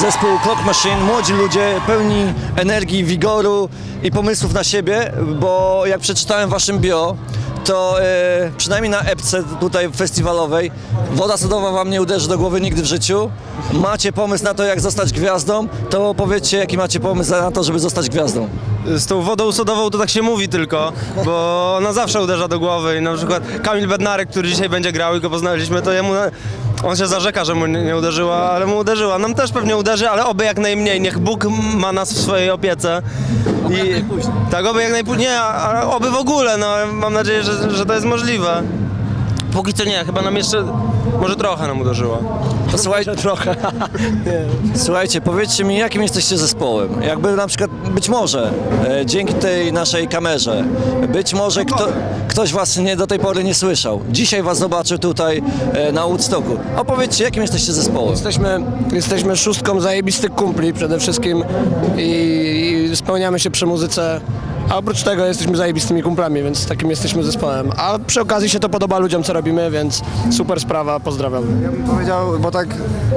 zespół Clock Machine, młodzi ludzie pełni energii, wigoru i pomysłów na siebie, bo jak przeczytałem waszym bio, to e, przynajmniej na epce tutaj festiwalowej woda sodowa wam nie uderzy do głowy nigdy w życiu. Macie pomysł na to, jak zostać gwiazdą, to powiedzcie, jaki macie pomysł na to, żeby zostać gwiazdą. Z tą wodą sodową to tak się mówi tylko, bo ona zawsze uderza do głowy i na przykład Kamil Bednarek, który dzisiaj będzie grał i go poznaliśmy, to jemu, on się zarzeka, że mu nie uderzyła, ale mu uderzyła. Nam też pewnie uderzy, ale oby jak najmniej, niech Bóg ma nas w swojej opiece. I, tak, oby jak najpóźniej, nie, a- a oby w ogóle, no mam nadzieję, że, że to jest możliwe. Póki co nie, chyba nam jeszcze, może trochę nam uderzyła. To słuchajcie, trochę. Słuchajcie, powiedzcie mi, jakim jesteście zespołem? Jakby na przykład, być może, e, dzięki tej naszej kamerze, być może kto, ktoś was nie, do tej pory nie słyszał. Dzisiaj was zobaczył tutaj e, na Woodstocku. Opowiedzcie, jakim jesteście zespołem? Jesteśmy, jesteśmy szóstką zajebistych kumpli przede wszystkim i, i spełniamy się przy muzyce. A oprócz tego jesteśmy zajebistymi kumplami, więc takim jesteśmy zespołem. A przy okazji się to podoba ludziom, co robimy, więc super sprawa, pozdrawiam. Ja bym powiedział, bo tak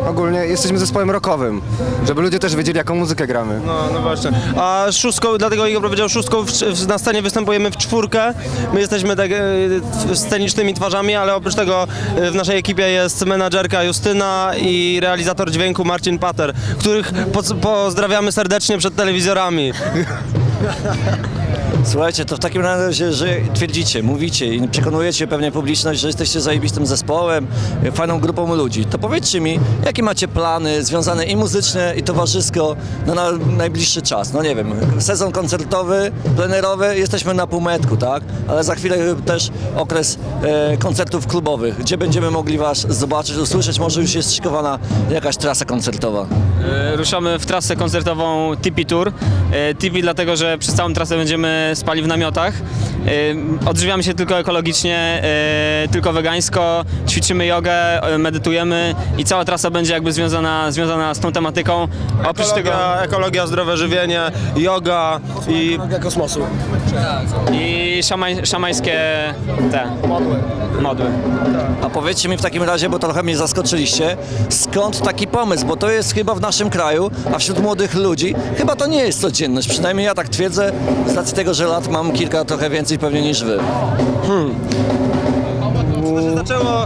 ogólnie jesteśmy zespołem rockowym, żeby ludzie też wiedzieli, jaką muzykę gramy. No, no właśnie. A szóstką, dlatego Igor powiedział szóstką, w, w, na scenie występujemy w czwórkę. My jesteśmy tak e, scenicznymi twarzami, ale oprócz tego e, w naszej ekipie jest menadżerka Justyna i realizator dźwięku Marcin Pater, których po, pozdrawiamy serdecznie przed telewizorami. Słuchajcie, to w takim razie, że twierdzicie, mówicie i przekonujecie pewnie publiczność, że jesteście zajebistym zespołem, fajną grupą ludzi, to powiedzcie mi, jakie macie plany związane i muzyczne, i towarzysko na, na najbliższy czas? No nie wiem, sezon koncertowy, plenerowy, jesteśmy na półmetku, tak? Ale za chwilę też okres e, koncertów klubowych, gdzie będziemy mogli was zobaczyć, usłyszeć, może już jest szykowana jakaś trasa koncertowa. E, Ruszamy w trasę koncertową Tipi Tour. E, Tipi dlatego, że przez całą trasę będziemy spali w namiotach. Odżywiamy się tylko ekologicznie, e, tylko wegańsko, ćwiczymy jogę, e, medytujemy i cała trasa będzie jakby związana, związana z tą tematyką. Oprócz tego Ekologia, ekologia, zdrowe żywienie, yoga i kosmosu. i szamaj, szamańskie te modły. A powiedzcie mi w takim razie, bo trochę mnie zaskoczyliście, skąd taki pomysł? Bo to jest chyba w naszym kraju, a wśród młodych ludzi chyba to nie jest codzienność. Przynajmniej ja tak twierdzę, z racji tego, że lat mam kilka trochę więcej pewnie niż wy. Się zaczęło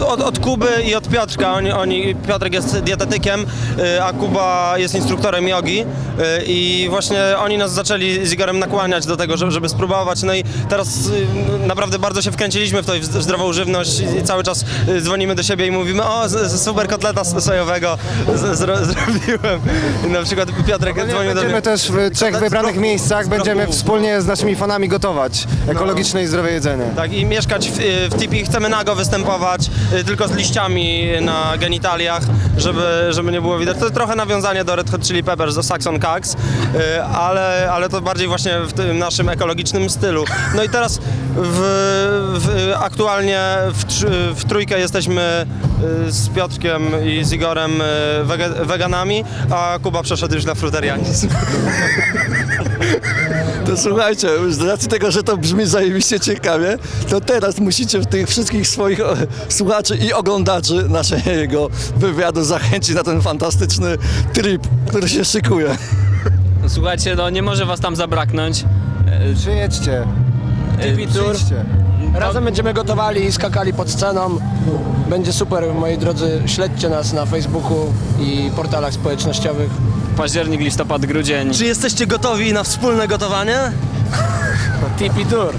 y, od, od Kuby i od Piotrka. Oni, oni, Piotrek jest dietetykiem, y, a Kuba jest instruktorem jogi. y, I właśnie oni nas zaczęli z Igorem nakłaniać do tego, żeby, żeby spróbować. No i teraz naprawdę bardzo się wkręciliśmy w w zdrową żywność i cały czas dzwonimy do siebie i mówimy o, super kotleta sojowego z, zro, zrobiłem. I na przykład Piotrek dzwonił do mnie. Będziemy też w trzech wybranych miejscach, będziemy wspólnie z naszymi fanami gotować ekologiczne i zdrowe jedzenie. Tak, i mieszkać w, w tipi chcemy nago występować, y, tylko z liściami na genitaliach, żeby, żeby nie było widać. To trochę nawiązanie do Red Hot Chili Peppers, do Saxon Cax, y, ale, ale to bardziej właśnie w tym naszym ekologicznym stylu. No i teraz w, w, aktualnie w, w trójkę jesteśmy y, z Piotrkiem i z Igorem y, wege, weganami, a Kuba przeszedł już na fruterianizm. To słuchajcie, z racji tego, że to brzmi zajebiście ciekawie, to teraz musicie tych wszystkich swoich o, słuchaczy i oglądaczy naszego wywiadu zachęcić na ten fantastyczny trip, który się szykuje. Słuchajcie, no nie może was tam zabraknąć. Przyjedźcie, Tipi Tour. przyjdźcie. Razem będziemy gotowali i skakali pod sceną. Będzie super, moi drodzy. Śledźcie nas na Facebooku i portalach społecznościowych. Październik, listopad, grudzień. Czy jesteście gotowi na wspólne gotowanie? Tipi Tour.